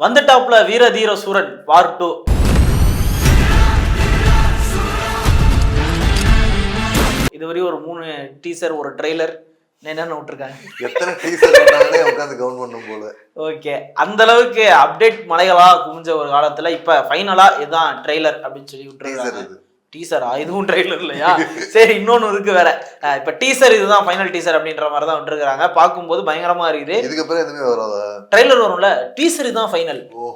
வந்துட்டாப்ல வீர தீர சூரன் part two இதுவரை ஒரு மூணு டீசர் ஒரு ட்ரெய்லர் என்னென்ன விட்டுருக்காங்க? எத்தனை டீசர் உட்காந்து கவுண்ட் பண்ணும் போல. ஓகே அந்த அளவுக்கு அப்டேட் மலைகளா குமிஞ்ச ஒரு காலத்துல இப்ப ஃபைனலா இதுதான் ட்ரெய்லர் அப்படின்னு சொல்லி விட்டுருக்காங்க. டீசரா இதுவும் ட்ரெய்லர் இல்லையா? சரி இன்னொன்னு இருக்கு வேற. இப்ப டீசர் இதுதான் ஃபைனல் டீசர் அப்படின்ற மாதிரி தான் விட்டுருக்காங்க பார்க்கும்போது பயங்கரமா இருக்குது. இதுக்கப்புறம் எதுவுமே வராதா? ட்ரெய்லர் வரும்ல. டீசர் இதுதான் ஃபைனல் ஓ.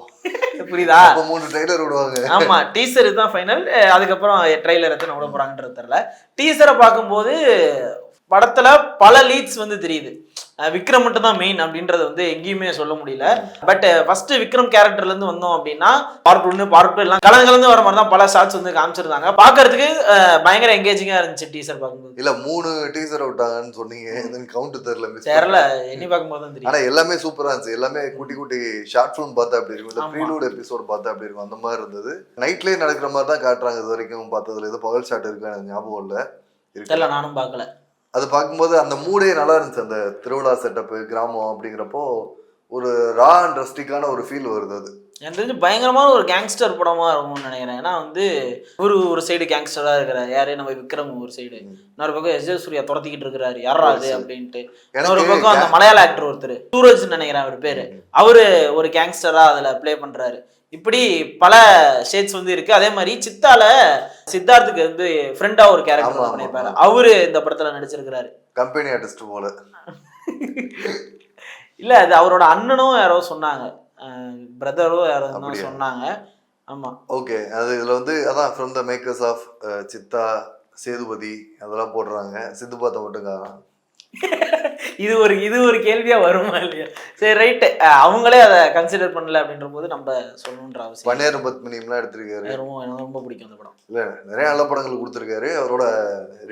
புரியுதா? மூணு ட்ரைலர் விடுவாங்க. ஆமா டீசர் இதுதான் ஃபைனல் அதுக்கப்புறம் ட்ரெய்லர் எத்தனை விட போறாங்கன்றது தெரியல. டீசரை பார்க்கும்போது படத்துல பல லீட்ஸ் வந்து தெரியுது. விக்ரம் மட்டும் தான் மெயின் அப்படின்றது வந்து எங்கேயுமே சொல்ல முடியல. பட் ஃபர்ஸ்ட் விக்ரம் கேரக்டர்ல இருந்து வந்தோம் அப்படின்னா பார்ட் ஒன்னு பார்ட் டூ எல்லாம் கலந்து கலந்து வர மாதிரி தான் பல ஷார்ட்ஸ் வந்து காமிச்சிருந்தாங்க. பார்க்கிறதுக்கு அஹ், பயங்கர எங்கேஜிங்கா இருந்துச்சு டீசர் பார்க்கும்போது. இல்ல மூணு டீசர் விட்டாங்கன்னு சொன்னீங்க. கவுண்ட் தெரியல தெரியல எண்ணி பார்க்கும்போது தான் தெரியும். ஆனா எல்லாமே சூப்பரா இருந்துச்சு. எல்லாமே குட்டி குட்டி ஷார்ட் ஃபிலிம் பார்த்தா அப்படி இருக்கும்? ஆமா. ப்ரீலூட் எபிசோட் பார்த்தா அப்படி இருக்கும்? அந்த மாதிரி இருந்தது. நைட்லயே நடக்கிற மாதிரி தான் காட்டுறாங்க இது வரைக்கும் பார்த்ததுல. ஏதோ பகல் ஷாட் இருக்கு எனக்கு ஞாபகம் இல்ல. தெரியல நானும் பார்க்கல. அது பார்க்கும்போது அந்த மூடே நல்லா இருந்துச்சு. அந்த திருவிழா செட்டப் கிராமம் அப்படிங்கிறப்போ ஒரு ரா அண்ட் ரஸ்டிக்கான ஒரு ஃபீல் வருது அது. எனக்கு தெரிஞ்சு பயங்கரமான ஒரு கேங்ஸ்டர் படமா இருக்கும்னு நினைக்கிறேன். ஏன்னா வந்து ஒரு ஒரு சைடு கேங்ஸ்டரா இருக்கிறார். யாரு? நம்ம விக்ரம் ஒரு சைடு இன்னொரு பக்கம் எஸ். சூர்யா துரத்திக்கிட்டு இருக்கிறாரு. யாரா அது அப்படின்ட்டு. இன்னொரு பக்கம் அந்த மலையாள ஆக்டர் ஒருத்தர். சூரஜ் நினைக்கிறேன் அவர் பேரு. அவரு ஒரு கேங்ஸ்டரா அதுல ப்ளே பண்றாரு. இப்படி பல ஷேட்ஸ் வந்து இருக்கு. அதே மாதிரி சித்தால சித்தார்த்துக்கு வந்து ஃப்ரெண்டா ஒரு கேரக்டர் பண்ணியிருப்பாரு. அவரு இந்த படத்துல நடிச்சிருக்கிறாரு. கம்பெனி ஆர்டிஸ்ட் போல. இல்ல அது அவரோட அண்ணனும் யாரோ சொன்னாங்க. பிரதரோ யாரோ? சொன்னாங்க. ஆமா. ஓகே அது இதுல வந்து அதான் from the makers of Chithha Sethupathi அதெல்லாம் போடுறாங்க. சித்து பாத்த மட்டும் காணோம். இது ஒரு இது ஒரு கேள்வியா வருமா இல்லையா? சரி ரைட்டு அவங்களே அதை கன்சிடர் பண்ணல அப்படின்ற போது நம்ம சொல்லணுன்ற அவசியம் பன்னேரம் பத்மினியம்லாம் எடுத்திருக்காரு. ரொம்ப எனக்கு ரொம்ப பிடிக்கும் அந்த படம். இல்ல நிறைய நல்ல படங்கள் கொடுத்திருக்காரு. அவரோட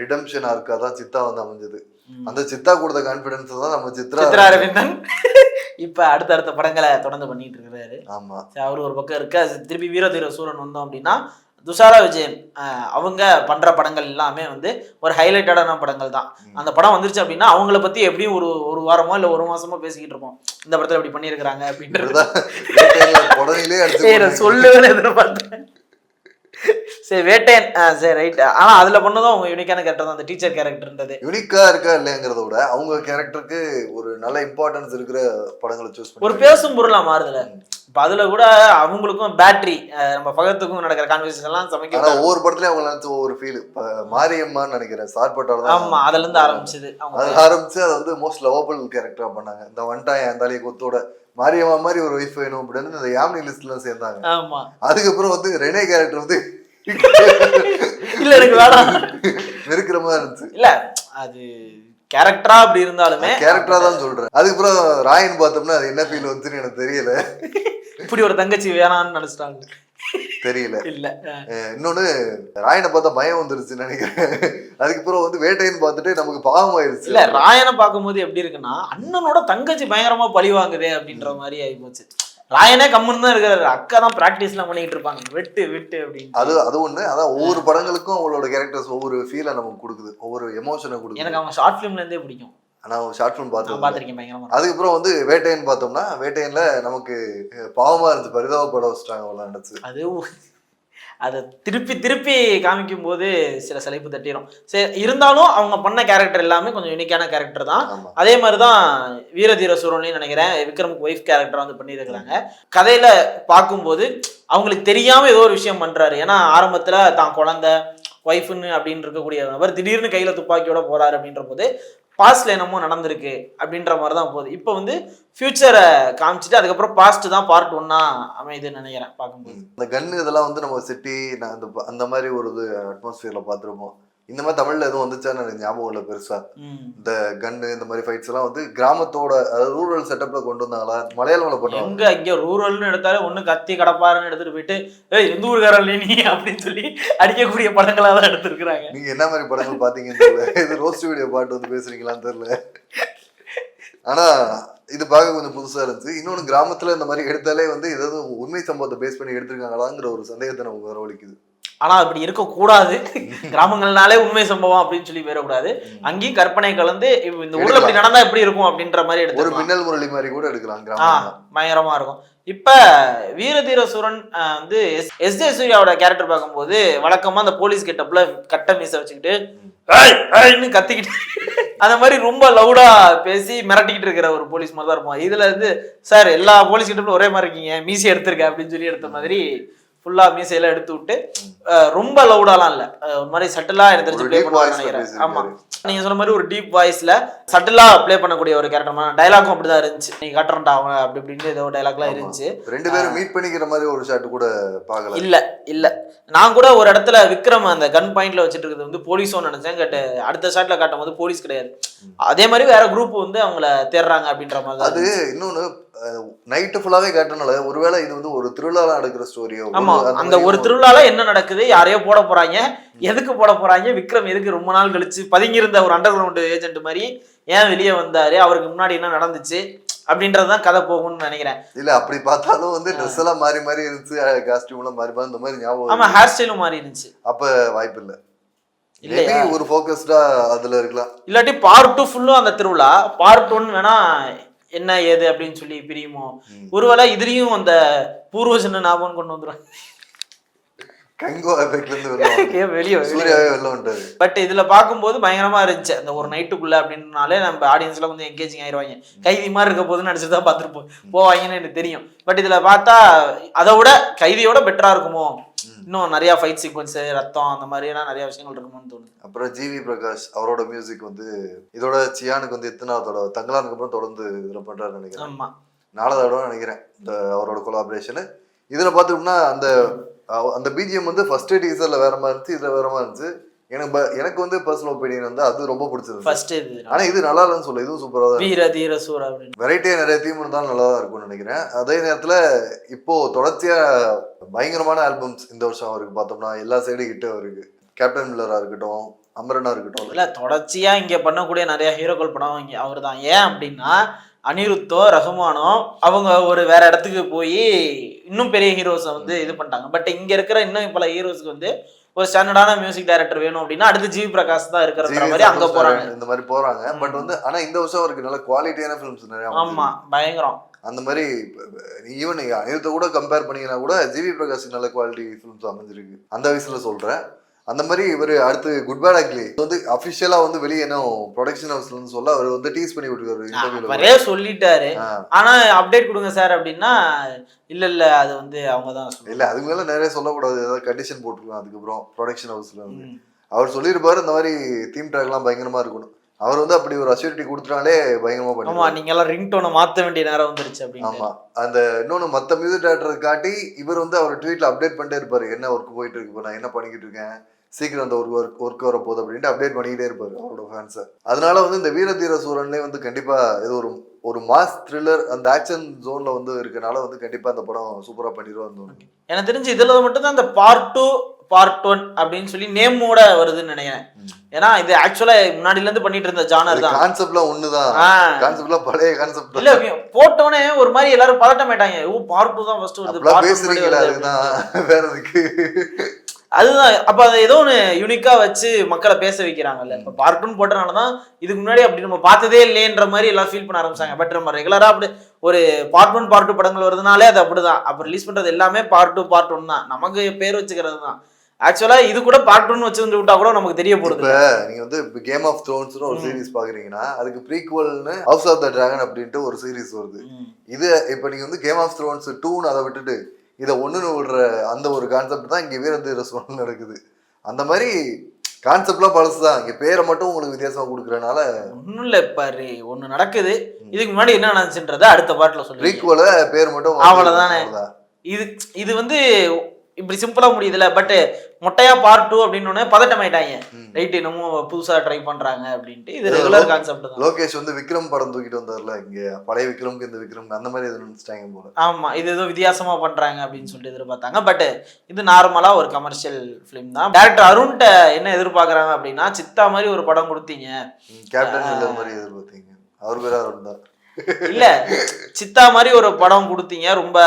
ரிடம்ஷன் ஆர்க்கா தான் சித்தா வந்து அமைஞ்சது. அந்த சித்தா கொடுத்த கான்பிடன்ஸ் தான் நம்ம சித்ரா சித்ரா அரவிந்தன். இப்ப அடுத்தடுத்த படங்களை தொடர்ந்து பண்ணிட்டு இருக்கிறாரு. ஆமா. அவரு ஒரு பக்கம் இருக்க திருப்பி வீரதீர சூரன் வந்தோம் அப்படின்னா துஷாரா விஜயன் அவங்க பண்ற படங்கள் எல்லாமே வந்து ஒரு ஹைலைட்டடான படங்கள் தான். அந்த படம் வந்துருச்சு அப்படின்னா அவங்கள பத்தி எப்படியும் ஒரு ஒரு வாரமோ இல்ல ஒரு மாசமோ பேசிக்கிட்டு இருப்போம். இந்த படத்துல இப்படி பண்ணியிருக்கிறாங்க அப்படின்றது. சொல்லுவேன்னு எதிர்பார்த்தேன். சரி வேட்டையன். சரி ரைட் ஆனா அதுல பண்ணதும் அவங்க யூனிக்கான கேரக்டர் தான். அந்த டீச்சர் கேரக்டர்ன்றது யுனிக்கா இருக்கா இல்லைங்கிறத விட அவங்க கேரக்டருக்கு ஒரு நல்ல இம்பார்ட்டன்ஸ் இருக்கிற படங்களை சூஸ் ஒரு பேசும் பொருளா மாறுதுல. இப்ப அதுல கூட அவங்களுக்கும் பேட்டரி நம்ம பகத்துக்கும் நடக்கிற கான்வர்சேஷன் எல்லாம் சமைக்க ஒவ்வொரு படத்துலயும் அவங்க நினைச்ச ஒவ்வொரு ஃபீல் மாரியம்மான்னு நினைக்கிறேன் சார்பட்டால தான் ஆமா அதுல இருந்து ஆரம்பிச்சது அது ஆரம்பிச்சு அதை வந்து மோஸ்ட் லவபிள் கேரக்டரா பண்ணாங்க. இந்த வண்டாயம் அந்தாலிய கொத்தோட மாரியம்மா மாதிரி ஒரு ஒய்ஃப் வேணும் அப்படின்னு இந்த யாமினி லிஸ்ட்ல சேர்ந்தாங்க. ஆமா. அதுக்கப்புறம் வந்து ரெனே கேரக்டர் வந்து இல்ல எனக்கு வேணாம். வெறுக்கிற மாதிரி இருந்துச்சு. இல்ல அது கேரக்டரா அப்படி இருந்தாலுமே. கேரக்டரா தான் சொல்றேன். அதுக்கப்புறம் ராயன் பார்த்தோம்னா அது என்ன ஃபீல் வந்துன்னு எனக்கு தெரியல. இப்படி ஒரு தங்கச்சி வேணாம்னு நினைச்சிட்டாங்க. தெரியல. இல்ல இன்னொன்னு ராயனை பார்த்தா பயம் வந்துருச்சுன்னு நினைக்கிறேன். அதுக்கப்புறம் வந்து வேட்டைன்னு பார்த்துட்டு நமக்கு பாவம் ஆயிருச்சு இல்ல ராயனை பார்க்கும்போது எப்படி இருக்குன்னா அண்ணனோட தங்கச்சி பயங்கரமா பழி வாங்குதே அப்படின்ற மாதிரி ஆகி போச்சு ராயனே கம்முன்னு தான் இருக்கிறாரு அக்கா தான் பிராக்டிஸ் எல்லாம் பண்ணிட்டு இருப்பாங்க. வெட்டு வெட்டு அப்படின்னு அது அது ஒண்ணு. அதான் ஒவ்வொரு படங்களுக்கும் அவங்களோட கேரக்டர்ஸ் ஒவ்வொரு ஃபீலை நமக்கு கொடுக்குது. ஒவ்வொரு எமோஷனை கொடுக்குது. எனக்கு அவங்க ஷார்ட் ஃபிலிம்ல இருந்தே பிடிக்கும். ஆனா ஷார்ட் ஃபிலிம் நான் பார்த்தது பார்த்திருக்கேன் அதுக்கப்புறம் வந்து வேட்டையன் பார்த்தோம்னா வேட்டையன்ல நமக்கு அஹ், பாவமா இருந்துச்சு. பரிதாபப்பட வச்சுட்டாங்க அவ்வளோ நினைச்சு அது ஒ- அதை திருப்பி திருப்பி காமிக்கும் போது சில சலிப்பு தட்டிடும் சரி இருந்தாலும் அவங்க பண்ண கேரக்டர் எல்லாமே கொஞ்சம் யூனிக்கான கேரக்டர் தான். அதே மாதிரி தான் வீரதீர சூரன்லையும் நினைக்கிறேன் விக்ரமுக்கு ஒய்ஃப் கேரக்டர் வந்து பண்ணியிருக்கிறாங்க. கதையில பார்க்கும்போது அவங்களுக்கு தெரியாம ஏதோ ஒரு விஷயம் பண்றாரு. ஏன்னா ஆரம்பத்துல தான் குழந்தை ஒய்ஃப்னு அப்படின்னு இருக்கக்கூடிய நபர் திடீர்னு கையில துப்பாக்கியோட போறாரு அப்படின்ற போது பாஸ்ட்ல என்னமோ நடந்திருக்கு அப்படின்ற மாதிரி தான் போகுது. இப்போ வந்து ஃபியூச்சரை காமிச்சிட்டு அதுக்கப்புறம் பாஸ்ட் தான் பார்ட் ஒன்னா அமையுதுன்னு நினைக்கிறேன் பார்க்கும்போது. இந்த கன்னு இதெல்லாம் வந்து நம்ம சிட்டி அந்த ப- அந்த மாதிரி ஒரு இது அட்மாஸ்பியர்ல பார்த்துருப்போம். இந்த மாதிரி தமிழ்ல எதுவும் வந்துச்சான்னு எனக்கு ஞாபகம் இல்லை பெருசா. இந்த கன்னு இந்த மாதிரி ஃபைட்ஸ் எல்லாம் வந்து கிராமத்தோட அதாவது ரூரல் செட்டப்ல கொண்டு வந்தாங்களா? மலையாளம்ல பண்ணுவாங்க எங்க இங்க ரூரல்னு எடுத்தாலே ஒண்ணு கத்தி கடப்பாருன்னு எடுத்துட்டு போயிட்டு ஏய் எந்த ஊருக்காரன் நீ? அப்படின்னு சொல்லி அடிக்கக்கூடிய படங்களா தான் எடுத்திருக்கிறாங்க. நீங்க என்ன மாதிரி படங்கள் பாத்தீங்கன்னு தெரியல. இது ரோஸ்ட் வீடியோ பாட்டு வந்து பேசுறீங்களான்னு தெரியல. ஆனா இது பார்க்க கொஞ்சம் புதுசா இருந்துச்சு. இன்னொன்னு கிராமத்துல இந்த மாதிரி எடுத்தாலே வந்து ஏதாவது உண்மை சம்பவத்தை பேஸ் பண்ணி எடுத்திருக்காங்களாங்கிற ஒரு சந்தேகத்தை நமக்கு வரவழைக்குது ஆனா அப்படி இருக்கக்கூடாது. கிராமங்கள்னாலே உண்மை சம்பவம் அப்படின்னு சொல்லி போயிடக்கூடாது அங்கேயும் கற்பனை கலந்து இந்த ஊர்ல இப்படி நடந்தா எப்படி இருக்கும் அப்படின்ற மாதிரி ஒரு எடுத்து மின்னல் முரளி மாதிரி கூட எடுக்கலாம் ஆ கிராமம் பயங்கரமா இருக்கும். இப்ப வீரதீர சூரன் ஆஹ், வந்து எஸ் எஸ் ஜே சூர்யாவோட கேரக்டர் பார்க்கும்போது வழக்கமா அந்த போலீஸ் கெட்டப்ல கட்ட மீச வச்சுக்கிட்டு "ஏய், ஏய்ன்னு கத்திக்கிட்டு அந்த மாதிரி ரொம்ப லவுடா பேசி மிரட்டிக்கிட்டு இருக்கிற ஒரு போலீஸ் மாதிரி தான் இருப்போம் இதுல இருந்து சார் எல்லா போலீஸ் கிட்ட ஒரே மாதிரி இருக்கீங்க மீசி எடுத்திருக்க அப்படின்னு சொல்லி எடுத்த மாதிரி ஃபுல்லா மீசையெல்லாம் எடுத்து விட்டு ரொம்ப லவுடாலாம் இல்ல. ஒரு மாதிரி சட்டிலா எனக்கு தெரிஞ்சு ப்ளே பண்ணுவாங்க நினைக்கிறேன். ஆமா. பேசியிருக்காரு. நீங்க சொன்ன மாதிரி ஒரு டீப் வாய்ஸ்ல சட்டிலா ப்ளே பண்ணக்கூடிய ஒரு கேரக்டர் டைலாக்கும் அப்படிதான் இருந்துச்சு. நீ கட்டுறா அவன் அப்படி இப்படின்னு ஏதோ டைலாக்லாம். இருந்துச்சு. ரெண்டு பேரும் மீட் பண்ணிக்கிற மாதிரி ஒரு ஷாட் கூட பார்க்கல. இல்ல இல்ல. நான் கூட ஒரு இடத்துல விக்ரம் அந்த கன் பாயிண்ட்ல வச்சுட்டு இருக்கிறது வந்து போலீஸோ நினைச்சேன். கேட்டு அடுத்த ஷாட்ல காட்டும் போது போலீஸ் கிடையாது. அதே மாதிரி வேற குரூப் வந்து அவங்கள தேடுறாங்க அப்படின்ற மாதிரி அது இருந்துச்சு. நைட்டு ஃபுல்லாவே காட்டுனால ஒருவேளை இது வந்து ஒரு திருவிழால நடக்கிற ஸ்டோரியோ ஆமா அந்த ஒரு திருவிழால என்ன நடக்குது? யாரையோ போட போறாங்க. எதுக்கு போட போறாங்க? விக்ரம் எதுக்கு ரொம்ப நாள் கழிச்சு பதுங்கியிருந்த ஒரு அண்டர் கிரவுண்ட் ஏஜென்ட் மாதிரி ஏன் வெளியே வந்தாரு? அவருக்கு முன்னாடி என்ன நடந்துச்சு? அப்படின்றதுதான் கதை போகும்னு நினைக்கிறேன். இல்ல அப்படி பார்த்தாலும் வந்து ட்ரெஸ் எல்லாம் மாறி மாறி இருந்துச்சு. காஸ்டியூம் எல்லாம் மாறி மாறி இந்த மாதிரி ஞாபகம் ஆமா. ஹேர் ஸ்டைலும் மாறி இருந்துச்சு அப்ப வாய்ப்பு இல்ல. இல்லையா? ஒரு ஃபோக்கஸ்டா அதுல இருக்கலாம். இல்லாட்டி பார்ட் டூ ஃபுல்லும் அந்த திருவிழா. பார்ட் ஒன் வேணா என்ன ஏது அப்படின்னு சொல்லி பிரியுமோ. ஒருவேளை இதுலயும் அந்த பூர்வஜன ஞாபகம் கொண்டு வந்துடும் கங்கோ எஃபெக்ட்ல இருந்து வெளில வெளியே சூர்யாவே வெளில வந்துட்டாரு. பட் இதுல பார்க்கும்போது பயங்கரமா இருந்துச்சு. அந்த ஒரு நைட்டுக்குள்ள அப்படின்னாலே நம்ம ஆடியன்ஸ்ல கொஞ்சம் என்கேஜிங் ஆயிருவாங்க. கைதி மாதிரி இருக்க போதுன்னு நினைச்சு தான் பார்த்துருப்போம். போவாங்கன்னு எனக்கு தெரியும். பட் இதுல பார்த்தா அதை விட கைதியோட பெட்டரா இருக்குமோ? இன்னும் நிறைய ஃபைட் சீக்வன்ஸ் ரத்தம் அந்த மாதிரியான நிறைய விஷயங்கள் இருக்குமோன்னு தோணுது. அப்புறம் ஜிவி பிரகாஷ் அவரோட மியூசிக் வந்து இதோட சியானுக்கு வந்து எத்தனாவதோட தங்கலானுக்கு அப்புறம் தொடர்ந்து இதுல பண்றாரு நினைக்கிறேன். ஆமா. நாலாவது தடவை நினைக்கிறேன் இந்த அவரோட கொலாபரேஷன் இதுல பார்த்தோம்னா அந்த அந்த பிஜிஎம் வந்து ஃபர்ஸ்ட் டீசர்ல வேற மாதிரி இருந்துச்சு இதுல வேற மாதிரி இருந்துச்சு. எனக்கு எனக்கு வந்து பர்சனல் ஒப்பீனியன் வந்து அது ரொம்ப பிடிச்சிருந்துச்சு. ஃபர்ஸ்ட் இது ஆனா இது நல்லா இல்லைன்னு சொல்ல இதுவும் சூப்பரா தான் வீர தீர சூர வெரைட்டியா நிறைய தீம் இருந்தாலும் நல்லா தான் இருக்கும்னு நினைக்கிறேன். அதே நேரத்துல இப்போ தொடர்ச்சியா பயங்கரமான ஆல்பம்ஸ் இந்த வருஷம் அவருக்கு பார்த்தோம்னா எல்லா சைடும் கிட்ட அவருக்கு கேப்டன் மில்லரா இருக்கட்டும் அமரனா இருக்கட்டும். இல்ல தொடர்ச்சியா இங்க பண்ணக்கூடிய நிறைய ஹீரோக்கள் படம் அவர் தான் ஏன் அப்படின்னா அனிருத்தோ ரஹ்மானோ அவங்க ஒரு வேற இடத்துக்கு போய் இன்னும் பெரிய ஹீரோஸை வந்து இது பண்ணிட்டாங்க. பட் இங்க இருக்கிற இன்னும் பல ஹீரோஸ்க்கு வந்து ஒரு ஸ்டாண்டர்டான மியூசிக் டைரக்டர் வேணும் அப்படின்னா அடுத்து ஜிவி பிரகாஷ் தான் இருக்கிற மாதிரி அங்க போறாங்க. இந்த மாதிரி போறாங்க. பட் வந்து ஆனா இந்த வருஷம் அவருக்கு நல்ல குவாலிட்டியான ஃபிலிம்ஸ் நிறைய ஆமா. பயங்கரம். அந்த மாதிரி ஈவன் அனிருத்த கூட கம்பேர் பண்ணீங்கன்னா கூட ஜிவி பிரகாஷ் நல்ல குவாலிட்டி ஃபிலிம்ஸ் அமைஞ்சிருக்கு. அந்த வயசுல சொல்றேன். அந்த மாதிரி இவர் அடுத்து குட் பேட் அக்லி வந்து அபிஷியலா வந்து வெளியே என்ன ப்ரொடக்ஷன் ஹவுஸ்லன்னு சொல்ல அவர் வந்து டீஸ் பண்ணி விட்டுருக்காரு அவரே சொல்லிட்டாரு. ஆனா அப்டேட் கொடுங்க சார் அப்படின்னா இல்ல இல்ல அது வந்து அவங்க தான் இல்ல அதுக்கு மேல நிறைய சொல்லக்கூடாது. ஏதாவது கண்டிஷன் போட்டுருக்கலாம் அதுக்கப்புறம் ப்ரொடக்ஷன் ஹவுஸ்ல வந்து. அவர் சொல்லியிருப்பாரு இந்த மாதிரி தீம் ட்ராக்லாம் பயங்கரமா இருக்கணும். அவர் வந்து அப்படி ஒரு அஷ்யூரிட்டி கொடுத்துட்டாலே பயங்கரமா ஆமா பண்ணிடுவாரு நீங்க எல்லாம் ரிங்டோனை மாத்த வேண்டிய நேரம் வந்துருச்சு அப்படின்னு ஆமா. அந்த இன்னொன்னு மத்த மியூசிக் டேரக்டர் காட்டி இவர் வந்து அவர் ட்வீட்ல அப்டேட் பண்ணிட்டே இருப்பாரு. என்ன ஒர்க் போயிட்டு இருக்கு நான் என்ன பண்ணிக்கிட்டு இருக்கேன்? சீக்கிரம் அந்த ஒரு ஒர்க் ஒர்க் வர போகுது அப்படின்ட்டு அப்டேட் பண்ணிக்கிட்டே இருப்பாரு அவரோட ஃபேன்ஸை அதனால வந்து இந்த வீரதீர சூரன்லேயே வந்து கண்டிப்பா இது ஒரு ஒரு மாஸ் த்ரில்லர் அந்த ஆக்ஷன் ஜோன்ல வந்து இருக்கனால வந்து கண்டிப்பா அந்த படம் சூப்பரா பண்ணிடுவான்னு தோணுது. எனக்கு தெரிஞ்சு இதுல மட்டும் தான் இந்த பார்ட் டூ பார்ட் ஒன் அப்படின்னு சொல்லி நேமோட வருதுன்னு நினைக்கிறேன். ஏன்னா இது ஆக்சுவலா முன்னாடில இருந்து பண்ணிட்டு இருந்த ஜானர் தான். கான்செப்ட்லாம் ஒண்ணுதான். கான்செப்ட்லாம் பழைய கான்செப்ட் இல்ல போட்டோனே ஒரு மாதிரி எல்லாரும் பதட்டம் ஆயிட்டாங்க. ஓ பார்ட் டூ தான் ஃபர்ஸ்ட் வருது முன்னாடி பேசுறீங்களா அதுதான் வேற எதுக்கு? அதுதான். அப்ப அதை ஏதோ ஒன்று யூனிக்கா வச்சு மக்களை பேச வைக்கிறாங்கல்ல. இப்ப பார்ட் டூன்னு போட்டனால தான் இதுக்கு முன்னாடி அப்படி நம்ம பார்த்ததே இல்லையன்ற மாதிரி எல்லாம் ஃபீல் பண்ண ஆரம்பிச்சாங்க. பட் நம்ம ரெகுலரா அப்படி ஒரு பார்ட் ஒன் பார்ட் டூ படங்கள் வருதுனாலே அது அப்படிதான். அப்ப ரிலீஸ் பண்றது எல்லாமே பார்ட் டூ பார்ட் ஒன் தான். நமக்கு பேர் வச்சுக்கிறது தான். ஆக்சுவலா இது கூட பார்ட் ஒன் வச்சு விட்டா கூட நமக்கு தெரிய இப்ப நீங்க வந்து கேம் ஆஃப் த்ரோன்ஸ்னு ஒரு சீரிஸ் பாக்குறீங்கன்னா அதுக்கு ப்ரீக்வல்னு ஹவுஸ் ஆஃப் த டிராகன் அப்படின்ட்டு ஒரு சீரிஸ் வருது. இது இப்ப நீங்க வந்து கேம் ஆஃப் த்ரோன்ஸ் டூன்னு அதை விட்டுட்டு இதை ஒண்ணுன்னு விடுற அந்த ஒரு கான்செப்ட் தான் இங்க வீரதீர சோழன் நடக்குது. அந்த மாதிரி கான்செப்ட்லாம் பழசு தான் இங்க பேரை மட்டும் உங்களுக்கு வித்தியாசமா கொடுக்கறனால ஒண்ணும் இல்ல பாரு ஒண்ணு நடக்குது. இதுக்கு முன்னாடி என்ன நடந்துச்சுன்றத அடுத்த பாட்டுல சொல்லி ப்ரீக்வல பேர் மட்டும். அவ்வளவுதான். இது இது வந்து இப்படி சிம்பிளா முடியுதுல பட் மொட்டையா பார்ட் டூ அப்படின்னு பதட்டம் ஆயிட்டாங்க. ரைட் என்னமோ புதுசா ட்ரை பண்றாங்க அப்படின்ட்டு இது ரெகுலர் கான்செப்ட் தான். லோகேஷ் வந்து விக்ரம் படம் தூக்கிட்டு வந்தார்ல இங்க பழைய விக்ரம்க்கு இந்த விக்ரம் அந்த மாதிரி எதுவும் நினைச்சிட்டாங்க போல. ஆமா இது ஏதோ வித்தியாசமா பண்றாங்க அப்படின்னு சொல்லிட்டு எதிர்பார்த்தாங்க பட் இது நார்மலா ஒரு கமர்ஷியல் ஃபிலிம் தான். டேரக்டர் அருண்கிட்ட என்ன எதிர்பார்க்கறாங்க அப்படின்னா சித்தா மாதிரி ஒரு படம் கொடுத்தீங்க. கேப்டன் மில்லர் மாதிரி எதிர்பார்த்தீங்க. அவர் பேரா இருந்தா இல்ல சித்தா மாதிரி ஒரு படம் கொடுத்தீங்க ரொம்ப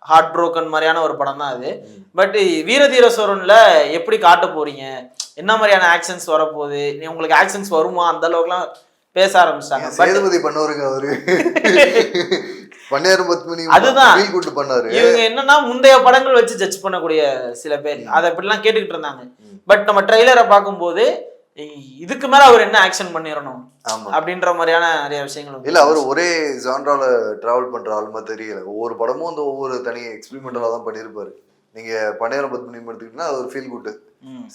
ஹார்ட் ப்ரோக்கன் மாதிரியான ஒரு படம் தான் அது பட் வீரதீர சோரன்ல எப்படி காட்ட போறீங்க? என்ன மாதிரியான ஆக்ஷன்ஸ் வரப்போகுது? நீ உங்களுக்கு ஆக்ஷன்ஸ் வருமா? அந்த அளவுக்குலாம் பேச ஆரம்பிச்சிட்டாங்க. பட் சேதுபதி பண்ணவருங்க அவரு. பன்னியாரம் பத்மினி அதுதான். ஃபீல் குட் பண்ணாரு. இவங்க என்னன்னா முந்தைய படங்கள் வச்சு ஜட்ஜ் பண்ணக்கூடிய சில பேர். அதை இப்படிலாம் கேட்டுக்கிட்டு இருந்தாங்க. பட் நம்ம ட்ரெய்லரை பார்க்கும்போது இதுக்கு மேல அவர் என்ன ஆக்ஷன் பண்ணிடணும் அப்படின்ற மாதிரியான நிறைய விஷயங்கள் இல்ல அவர் ஒரே ஜான்ரால டிராவல் பண்ற ஆளுமா தெரியல. ஒவ்வொரு படமும் வந்து ஒவ்வொரு தனி எக்ஸ்பெரிமெண்டலா தான் பண்ணியிருப்பாரு. நீங்க பன்னியாரம் பத்மினி எடுத்துக்கிட்டீங்கன்னா அது ஒரு ஃபீல் குட்.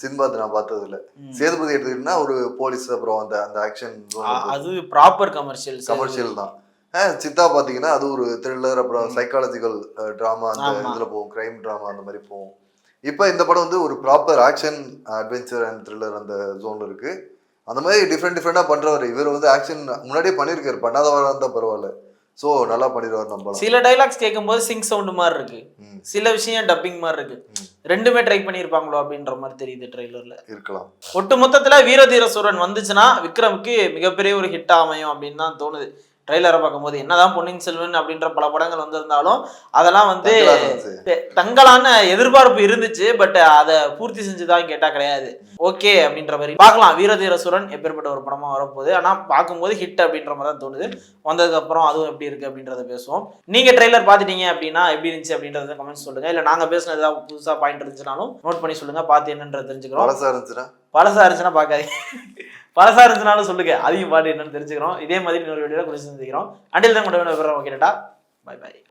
சின்பாத் நான் பார்த்தது இல்ல சேதுபதி எடுத்துக்கிட்டீங்கன்னா ஒரு போலீஸ் அப்புறம் அந்த அந்த ஆக்ஷன் அது ப்ராப்பர் கமர்ஷியல் கமர்ஷியல் தான். சித்தா பாத்தீங்கன்னா அது ஒரு த்ரில்லர் அப்புறம் சைக்காலஜிக்கல் ட்ராமா அந்த. இதுல போகும். கிரைம் ட்ராமா அந்த மாதிரி போகும். இப்போ இந்த படம் வந்து ஒரு proper action adventure and thriller அந்த ஜோன்ல இருக்கு. அந்த மாதிரி டிஃப்ரெண்ட் டிஃப்ரெண்டா பண்றவர். இவர் வந்து ஆக்ஷன் முன்னாடியே பண்ணியிருக்காரு பண்ணாதவரா இருந்தா பரவாயில்ல. ஸோ நல்லா பண்ணிடுவார் நம்பலாம் சில டைலாக்ஸ் கேட்கும்போது சிங் சவுண்ட் மாதிரி இருக்கு. சில விஷயம் டப்பிங் மாதிரி இருக்கு. ரெண்டுமே ட்ரை பண்ணியிருப்பாங்களோ அப்படின்ற மாதிரி தெரியுது ட்ரெய்லர்ல இருக்கலாம். ஒட்டு மொத்தத்துல வீரதீர சூரன் வந்துச்சுன்னா விக்ரமுக்கு மிகப்பெரிய ஒரு ஹிட் அமையும் அப்படின்னு தான் தோணுது. ட்ரெய்லரை பார்க்கும்போது என்னதான் பொன்னியின் செல்வன் அப்படின்ற பல படங்கள் வந்திருந்தாலும் அதெல்லாம் வந்து தங்கலா இருந்துச்சு. தெ- தங்கலான எதிர்பார்ப்பு இருந்துச்சு பட் அதை பூர்த்தி செஞ்சுதான் கேட்டா கிடையாது. ஓகே அப்படின்ற மாதிரி பார்க்கலாம். வீரதீர சூரன் எப்பேற்பட்ட ஒரு படமா வரப்போகுது. ஆனா பார்க்கும்போது ஹிட் அப்படின்ற மாதிரி தான் தோணுது. வந்ததுக்கு அப்புறம் அதுவும் எப்படி இருக்கு அப்படின்றத பேசுவோம். நீங்க ட்ரெய்லர் பார்த்துட்டீங்க அப்படின்னா எப்படி இருந்துச்சு அப்படின்றத கமெண்ட்ஸ் சொல்லுங்க. இல்ல நாங்க பேசுனது ஏதாவது புதுசா பாயிண்ட் இருந்துச்சுனாலும் நோட் பண்ணி சொல்லுங்க. பார்த்து என்னன்றத தெரிஞ்சுக்கிறோம். பழசா இருந்துச்சுன்னா? பழசா இருந்துச்சுன்னா பார்க்காதீங்க. பழசா இருந்துச்சுனாலும் சொல்லுங்க. அதையும் பாட்டு என்னன்னு தெரிஞ்சுக்கிறோம். இதே மாதிரி இன்னொரு வீடியோல குறிச்சு சந்திக்கிறோம். அண்டில் தான் கொண்டு விவரம் ஓகே பை பாய்